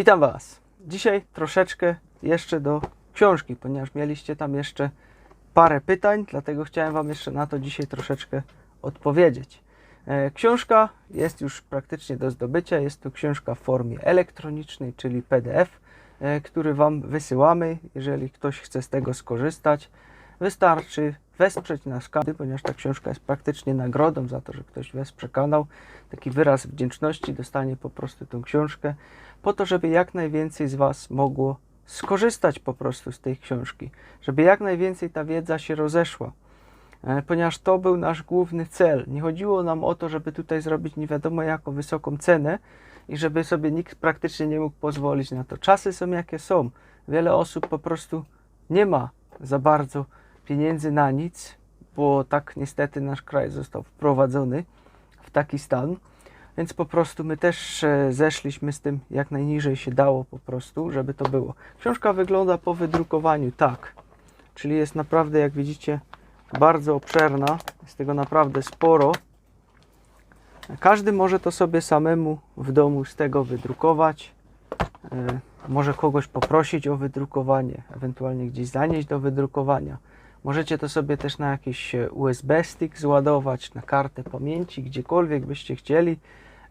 Witam Was. Dzisiaj troszeczkę jeszcze do książki, ponieważ mieliście tam jeszcze parę pytań, dlatego chciałem Wam jeszcze na to dzisiaj troszeczkę odpowiedzieć. E, Książka jest już praktycznie do zdobycia. Jest to książka w formie elektronicznej, czyli PDF, e, który Wam wysyłamy. Jeżeli ktoś chce z tego skorzystać, wystarczy wesprzeć nasz kanał, ponieważ ta książka jest praktycznie nagrodą za to, że ktoś wesprze kanał. Taki wyraz wdzięczności dostanie po prostu tą książkę, po to, żeby jak najwięcej z Was mogło skorzystać po prostu z tej książki, żeby jak najwięcej ta wiedza się rozeszła e, ponieważ to był nasz główny cel. Nie chodziło nam o to, żeby tutaj zrobić nie wiadomo jaką wysoką cenę i żeby sobie nikt praktycznie nie mógł pozwolić na to. Czasy są jakie są. Wiele osób po prostu nie ma za bardzo pieniędzy na nic, bo tak niestety nasz kraj został wprowadzony w taki stan. Więc po prostu my też e, zeszliśmy z tym jak najniżej się dało po prostu, żeby to było. Książka wygląda po wydrukowaniu tak, czyli jest naprawdę jak widzicie bardzo obszerna, jest tego naprawdę sporo. Każdy może to sobie samemu w domu z tego wydrukować. E, Może kogoś poprosić o wydrukowanie, ewentualnie gdzieś zanieść do wydrukowania. Możecie to sobie też na jakiś e, USB stick zładować, na kartę pamięci, gdziekolwiek byście chcieli,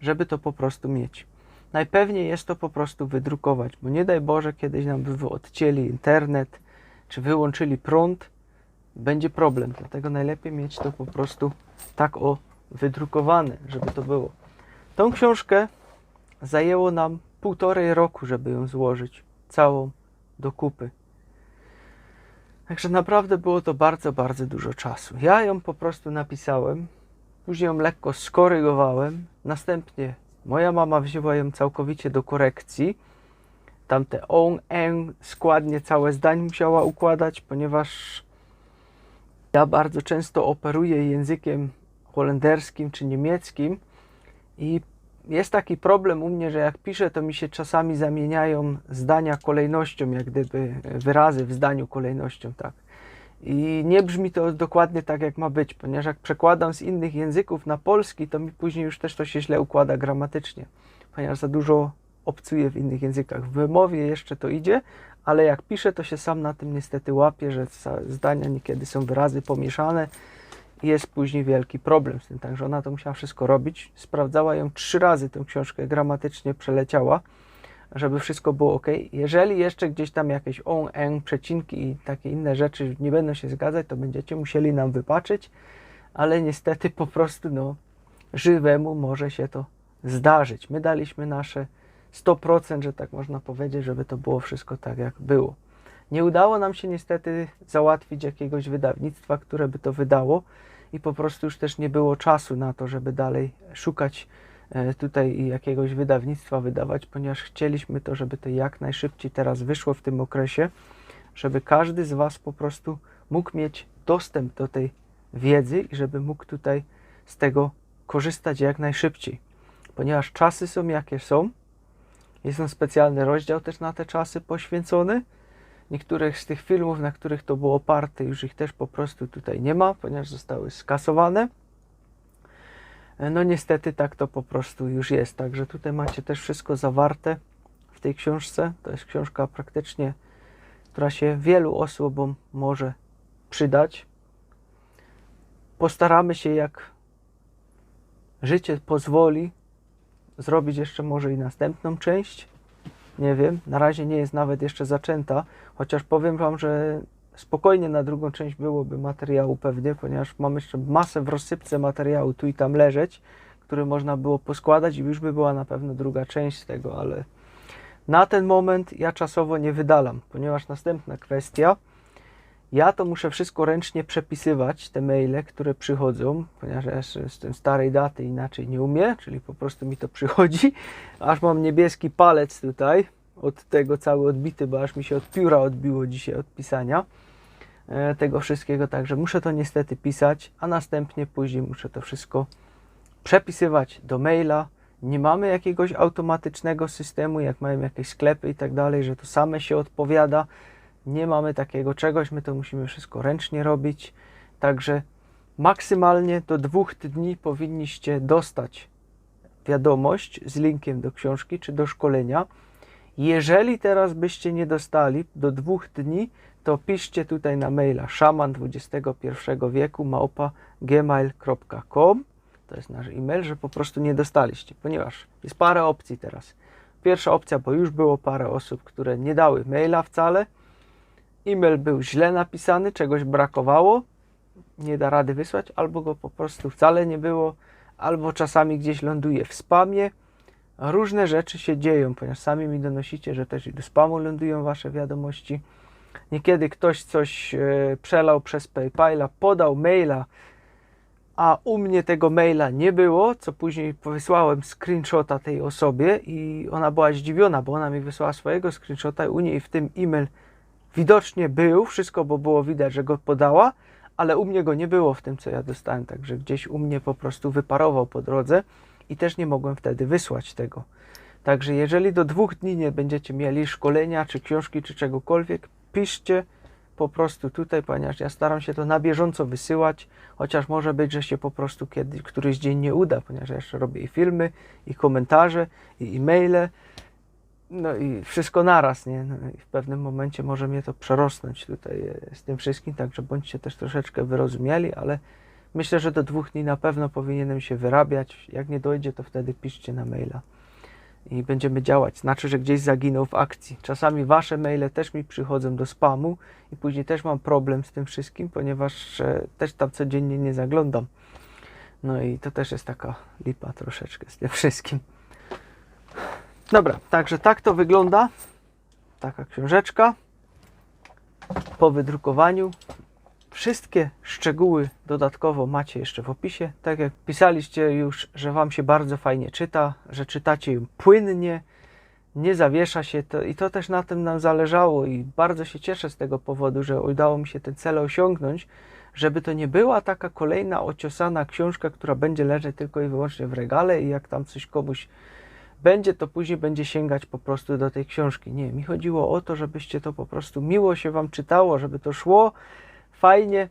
żeby to po prostu mieć. Najpewniej jest to po prostu wydrukować, bo nie daj Boże, kiedyś nam by odcięli internet, czy wyłączyli prąd, będzie problem. Dlatego najlepiej mieć to po prostu tak o wydrukowane, żeby to było. Tą książkę zajęło nam półtorej roku, żeby ją złożyć całą do kupy. Także naprawdę było to bardzo, bardzo dużo czasu. Ja ją po prostu napisałem, później ją lekko skorygowałem, następnie moja mama wzięła ją całkowicie do korekcji. Tamte on, en, składnie całe zdań musiała układać, ponieważ ja bardzo często operuję językiem holenderskim czy niemieckim i jest taki problem u mnie, że jak piszę, to mi się czasami zamieniają zdania kolejnością, jak gdyby wyrazy w zdaniu kolejnością, tak. I nie brzmi to dokładnie tak, jak ma być, ponieważ jak przekładam z innych języków na polski, to mi później już też to się źle układa gramatycznie, ponieważ za dużo obcuję w innych językach. W wymowie jeszcze to idzie, ale jak piszę, to się sam na tym niestety łapię, że zdania niekiedy są wyrazy pomieszane jest później wielki problem z tym. Także ona to musiała wszystko robić. Sprawdzała ją trzy razy, tę książkę gramatycznie przeleciała, żeby wszystko było ok. Jeżeli jeszcze gdzieś tam jakieś on, en, przecinki i takie inne rzeczy nie będą się zgadzać, to będziecie musieli nam wybaczyć, ale niestety po prostu no, żywemu może się to zdarzyć. My daliśmy nasze 100%, że tak można powiedzieć, żeby to było wszystko tak, jak było. Nie udało nam się niestety załatwić jakiegoś wydawnictwa, które by to wydało i po prostu już też nie było czasu na to, żeby dalej szukać e, tutaj jakiegoś wydawnictwa wydawać, ponieważ chcieliśmy to, żeby to jak najszybciej teraz wyszło w tym okresie, żeby każdy z Was po prostu mógł mieć dostęp do tej wiedzy i żeby mógł tutaj z tego korzystać jak najszybciej, ponieważ czasy są jakie są. Jest tam specjalny rozdział też na te czasy poświęcony. Niektórych z tych filmów, na których to było oparte, już ich też po prostu tutaj nie ma, ponieważ zostały skasowane. No niestety tak to po prostu już jest. Także tutaj macie też wszystko zawarte w tej książce. To jest książka praktycznie, która się wielu osobom może przydać. Postaramy się, jak życie pozwoli, zrobić jeszcze może i następną część. Nie wiem, na razie nie jest nawet jeszcze zaczęta, chociaż powiem Wam, że spokojnie na drugą część byłoby materiału pewnie, ponieważ mam jeszcze masę w rozsypce materiału tu i tam leżeć, który można było poskładać i już by była na pewno druga część z tego, ale na ten moment ja czasowo nie wydalam, ponieważ następna kwestia, ja to muszę wszystko ręcznie przepisywać, te maile, które przychodzą, ponieważ jestem starej daty, inaczej nie umiem, czyli po prostu mi to przychodzi, aż mam niebieski palec tutaj, od tego cały odbity, bo aż mi się od pióra odbiło dzisiaj od pisania e, tego wszystkiego, także muszę to niestety pisać, a następnie później muszę to wszystko przepisywać do maila. Nie mamy jakiegoś automatycznego systemu, jak mają jakieś sklepy i tak dalej, że to same się odpowiada. Nie mamy takiego czegoś, my to musimy wszystko ręcznie robić. Także maksymalnie do dwóch dni powinniście dostać wiadomość z linkiem do książki czy do szkolenia. Jeżeli teraz byście nie dostali do dwóch dni, to piszcie tutaj na maila szaman XXI wieku małpa gmail.com to jest nasz e-mail, że po prostu nie dostaliście, ponieważ jest parę opcji teraz. Pierwsza opcja, bo już było parę osób, które nie dały maila wcale. E-mail był źle napisany, czegoś brakowało, nie da rady wysłać, albo go po prostu wcale nie było, albo czasami gdzieś ląduje w spamie. Różne rzeczy się dzieją, ponieważ sami mi donosicie, że też i do spamu lądują wasze wiadomości. Niekiedy ktoś coś e, przelał przez PayPala, podał maila, a u mnie tego maila nie było, co później wysłałem screenshota tej osobie i ona była zdziwiona, bo ona mi wysłała swojego screenshota i u niej w tym e-mail widocznie był, wszystko, bo było widać, że go podała, ale u mnie go nie było w tym, co ja dostałem, także gdzieś u mnie po prostu wyparował po drodze i też nie mogłem wtedy wysłać tego. Także jeżeli do dwóch dni nie będziecie mieli szkolenia, czy książki, czy czegokolwiek, piszcie po prostu tutaj, ponieważ ja staram się to na bieżąco wysyłać, chociaż może być, że się po prostu kiedyś, któryś dzień nie uda, ponieważ ja jeszcze robię i filmy, i komentarze, i e-maile, no i wszystko naraz, nie? No w pewnym momencie może mnie to przerosnąć tutaj e, z tym wszystkim, także bądźcie też troszeczkę wyrozumiali, ale myślę, że do dwóch dni na pewno powinienem się wyrabiać. Jak nie dojdzie, to wtedy piszcie na maila i będziemy działać. Znaczy, że gdzieś zaginął w akcji. Czasami wasze maile też mi przychodzą do spamu i później też mam problem z tym wszystkim, ponieważ e, też tam codziennie nie zaglądam. No i to też jest taka lipa troszeczkę z tym wszystkim. Dobra, także tak to wygląda. Taka książeczka po wydrukowaniu. Wszystkie szczegóły dodatkowo macie jeszcze w opisie. Tak jak pisaliście już, że Wam się bardzo fajnie czyta, że czytacie ją płynnie, nie zawiesza się to i to też na tym nam zależało i bardzo się cieszę z tego powodu, że udało mi się ten cel osiągnąć, żeby to nie była taka kolejna ociosana książka, która będzie leżeć tylko i wyłącznie w regale i jak tam coś komuś będzie, to później będzie sięgać po prostu do tej książki. Nie, mi chodziło o to, żebyście to po prostu miło się Wam czytało, żeby to szło fajnie,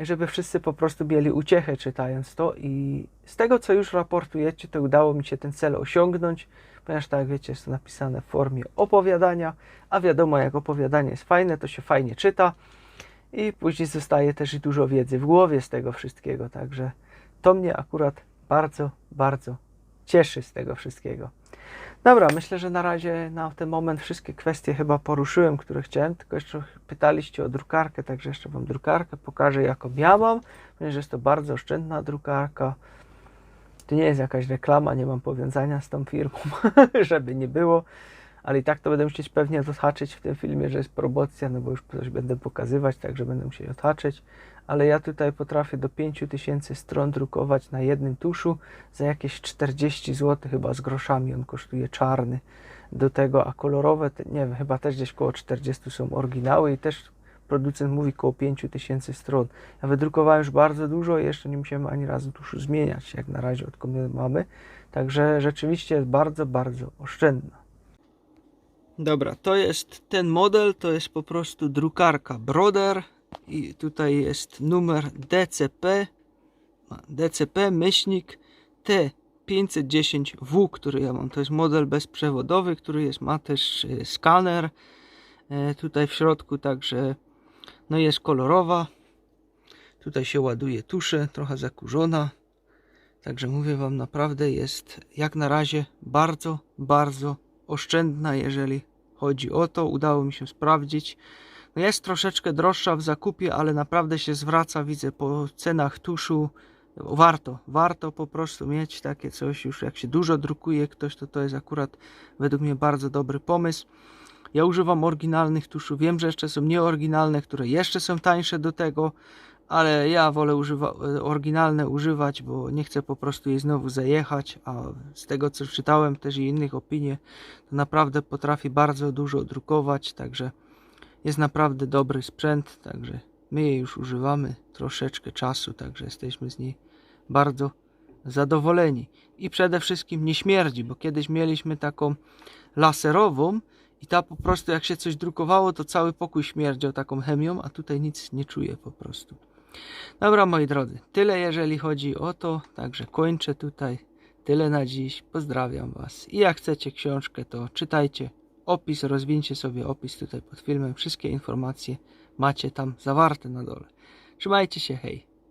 żeby wszyscy po prostu mieli uciechę czytając to i z tego, co już raportujecie, to udało mi się ten cel osiągnąć, ponieważ tak jak wiecie, jest to napisane w formie opowiadania, a wiadomo, jak opowiadanie jest fajne, to się fajnie czyta i później zostaje też i dużo wiedzy w głowie z tego wszystkiego, także to mnie akurat bardzo, bardzo cieszy z tego wszystkiego. Dobra, myślę, że na razie na ten moment wszystkie kwestie chyba poruszyłem, które chciałem, tylko jeszcze pytaliście o drukarkę, także jeszcze Wam drukarkę pokażę, jaką ja mam, ponieważ jest to bardzo oszczędna drukarka. To nie jest jakaś reklama, nie mam powiązania z tą firmą, żeby nie było, ale i tak to będę musieć pewnie odhaczyć w tym filmie, że jest promocja, no bo już coś będę pokazywać, także będę musiał odhaczyć ale ja tutaj potrafię do 5000 stron drukować na jednym tuszu za jakieś 40 zł chyba z groszami on kosztuje czarny do tego, a kolorowe, nie wiem, chyba też gdzieś koło 40 są oryginały i też producent mówi koło 5000 stron. Ja wydrukowałem już bardzo dużo i jeszcze nie musiałem ani razu tuszu zmieniać, jak na razie odkąd mamy, także rzeczywiście jest bardzo, bardzo oszczędna. Dobra, to jest ten model, to jest po prostu drukarka Broder i tutaj jest numer DCP DCP myślnik T510W, który ja mam. To jest model bezprzewodowy, który jest, ma też e, skaner e, tutaj w środku, także no jest kolorowa. Tutaj się ładuje tusze, trochę zakurzona. Także mówię Wam, naprawdę jest jak na razie bardzo, bardzo oszczędna, jeżeli chodzi o to. Udało mi się sprawdzić. Jest troszeczkę droższa w zakupie, ale naprawdę się zwraca, widzę po cenach tuszu. Warto, warto po prostu mieć takie coś, już jak się dużo drukuje ktoś, to to jest akurat według mnie bardzo dobry pomysł. Ja używam oryginalnych tuszu, wiem, że jeszcze są nieoryginalne, które jeszcze są tańsze do tego, ale ja wolę używa, oryginalne używać, bo nie chcę po prostu jej znowu zajechać, a z tego co czytałem też i innych opinie, to naprawdę potrafi bardzo dużo drukować, także jest naprawdę dobry sprzęt, także my jej już używamy troszeczkę czasu, także jesteśmy z niej bardzo zadowoleni. I przede wszystkim nie śmierdzi, bo kiedyś mieliśmy taką laserową i ta po prostu jak się coś drukowało, to cały pokój śmierdział taką chemią, a tutaj nic nie czuję po prostu. Dobra moi drodzy, tyle jeżeli chodzi o to, także kończę tutaj. Tyle na dziś, pozdrawiam Was. I jak chcecie książkę, to czytajcie opis, rozwincie sobie opis tutaj pod filmem. Wszystkie informacje macie tam zawarte na dole. Trzymajcie się, hej.